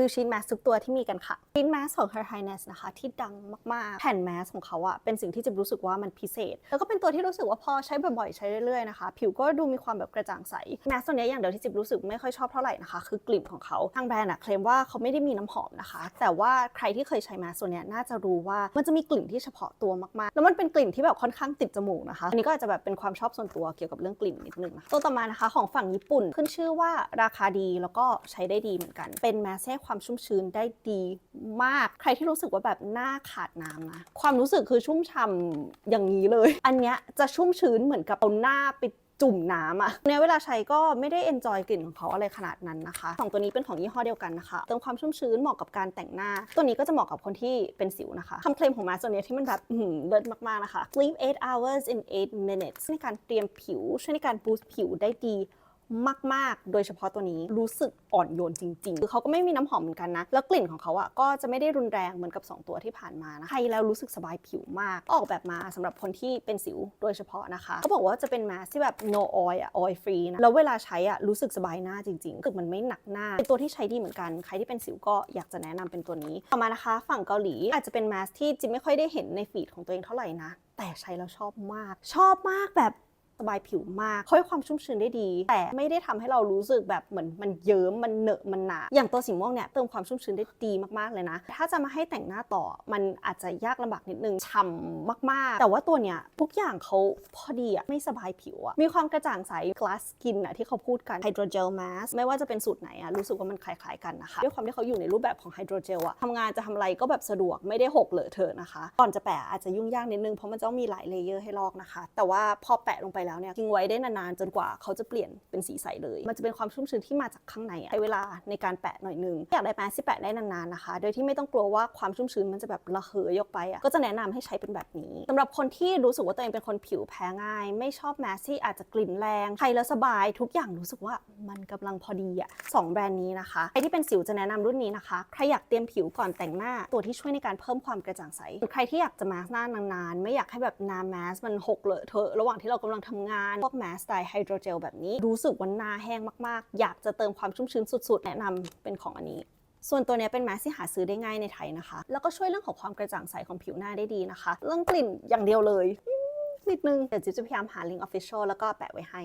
วิวชีทแมสทุกตัวที่มีกันค่ะชีทแมสของ Her Highness นะคะ ที่ดังมากๆ แผ่นแมสของเขาอะเป็นสิ่งที่จิบรู้สึกว่ามันพิเศษ แล้วก็เป็นตัวที่รู้สึกว่าพอใช้บ่อยๆ ใช้เรื่อยๆนะคะ ผิวก็ดูมีความแบบกระจ่างใส แมสตัวเนี้ยอย่างเดียวที่จิบรู้สึกไม่ค่อยชอบเท่าไหร่นะคะ คือกลิ่นของเขา ทางแบรนด์อะเคลมว่าเขาไม่ได้มีน้ำหอมนะคะ แต่ว่าใครที่เคยใช้แมสตัวเนี้ยน่าจะรู้ว่ามันจะมีกลิ่นที่เฉพาะตัวมากๆ แล้วมันเป็นกลิ่นที่แบบค่อนข้างติดจมูกนะคะ อันนี้ก็อาจจะแบบเป็นความชอบส่วนตัวเกี่ยวกับเรื่องกลิ่นนิดนึงนะตัวต่อมานะคะของฝั่งญี่ปุ่นขึ้นชื่อว่าราคาดีแล้วก็ใช้ได้ดีเหมือนกัน เป็นแมสให้ควความชุ่มชื้นได้ดีมาก ใครที่รู้สึกว่าแบบหน้าขาดน้ำนะ ความรู้สึกคือชุ่มฉ่ำอย่างนี้เลย อันเนี้ยจะชุ่มชื้นเหมือนกับเอาหน้าไปจุ่มน้ำอะเนี่ยเวลาใช้ก็ไม่ได้เอนจอยกลิ่นของเขาอะไรขนาดนั้นนะคะสองตัวนี้เป็นของยี่ห้อเดียวกันนะคะเติมความชุ่มชื้นเหมาะกับการแต่งหน้า ตัวนี้ก็จะเหมาะกับคนที่เป็นสิวนะคะคำเคลมของมาตัวนี้ที่มันแบบเลิศมากๆนะคะ sleep 8 hours in 8 minutes ในการเตรียมผิวช่วยในการบูสต์ผิวได้ดี มาก ๆ โดยเฉพาะตัวนี้รู้สึกอ่อนโยนจริงๆ คือเขาก็ไม่มีน้ำหอมเหมือนกันนะ แล้วกลิ่นของเขาอะก็จะไม่ได้รุนแรงเหมือนกับ 2 ตัวที่ผ่านมานะใช้แล้วรู้สึกสบายผิวมาก ออกแบบมาสำหรับคนที่เป็นสิวโดยเฉพาะนะคะเขาบอกว่าจะเป็นมาสที่แบบ no oil อะ oil free นะ แล้วเวลาใช้อะรู้สึกสบายหน้าจริงๆคือมันไม่หนักหน้า เป็นตัวที่ใช้ดีเหมือนกัน ใครที่เป็นสิวก็อยากจะแนะนำเป็นตัวนี้ ต่อมานะคะฝั่งเกาหลีอาจจะเป็นมาสที่จิมไม่ค่อยได้เห็นในฟีดของตัวเองเท่าไหร่นะแต่ใช้แล้วชอบมาก ชอบมากแบบ สบายผิวมากเขาให้ความชุ่มชื้นได้ดี แต่ไม่ได้ทำให้เรารู้สึกแบบเหมือนมันเยิ้มมันเหนอะมันหนาอย่างตัวสีม่วงเนี่ยเติมความชุ่มชื้นได้ดีมากๆเลยนะ ถ้าจะมาให้แต่งหน้าต่อมันอาจจะยากลำบากนิดนึงฉ่ำมากๆ แต่ว่าตัวเนี้ยทุกอย่างเขาพอดีอะไม่สบายผิวอะมีความกระจ่างใส glass skin อะที่เขาพูดกัน hydrogel mask ไม่ว่าจะเป็นสูตรไหนอะรู้สึกว่ามันคล้ายๆกันนะคะด้วยความที่เขาอยู่ในรูปแบบของ hydrogel อะทำงานจะทำอะไรก็แบบสะดวกไม่ได้หกเหลอะเทอะนะคะก่อนจะแปะอาจจะยุ่งยากนิดนึงเพราะมันจะต้องมีหลายเลเยอร์ให้ลอกนะคะ แต่ว่าพอแปะลงไปแล้วเนี่ยทิ้งไว้ได้นานๆจนกว่าเขาจะเปลี่ยนเป็นสีใสเลย มันจะเป็นความชุ่มชื้นที่มาจากข้างในใช้เวลาในการแปะหน่อยนึงอยากได้แมสที่แปะได้นานๆนะคะ โดยที่ไม่ต้องกลัวว่าความชุ่มชื้นมันจะแบบระเหยออกไปอะก็จะแนะนำให้ใช้เป็นแบบนี้สำหรับคนที่รู้สึกว่าตัวเองเป็นคนผิวแพ้ง่าย ไม่ชอบแมสที่อาจจะกลิ่นแรงใช้แล้วสบายทุกอย่างรู้สึกว่ามันกำลังพอดีอะสองแบรนด์นี้นะคะใครที่เป็นสิวจะแนะนำรุ่นนี้นะคะใครอยากเตรียมผิวก่อนแต่งหน้าตัวที่ช่วยในการเพิ่มความกระจ่างใสใครที่อยากจะมาสหน้านานๆไม่อยากให้แบบน้ำแมสมันหกเลอะเทอะระหว่างที่เรากำลังทำงาน พวกแมสไตล์ไฮโดรเจลแบบนี้ รู้สึกว่าหน้าแห้งมากๆ อยากจะเติมความชุ่มชื้นสุดๆ แนะนำเป็นของอันนี้ส่วนตัวเนี้ยเป็นแมสที่หาซื้อได้ง่ายในไทยนะคะ แล้วก็ช่วยเรื่องของความกระจ่างใสของผิวหน้าได้ดีนะคะ เรื่องกลิ่นอย่างเดียวเลยนิดนึง เดี๋ยวจิ๊บจะพยายามหาลิงก์ออฟิเชียลแล้วก็แปะไว้ให้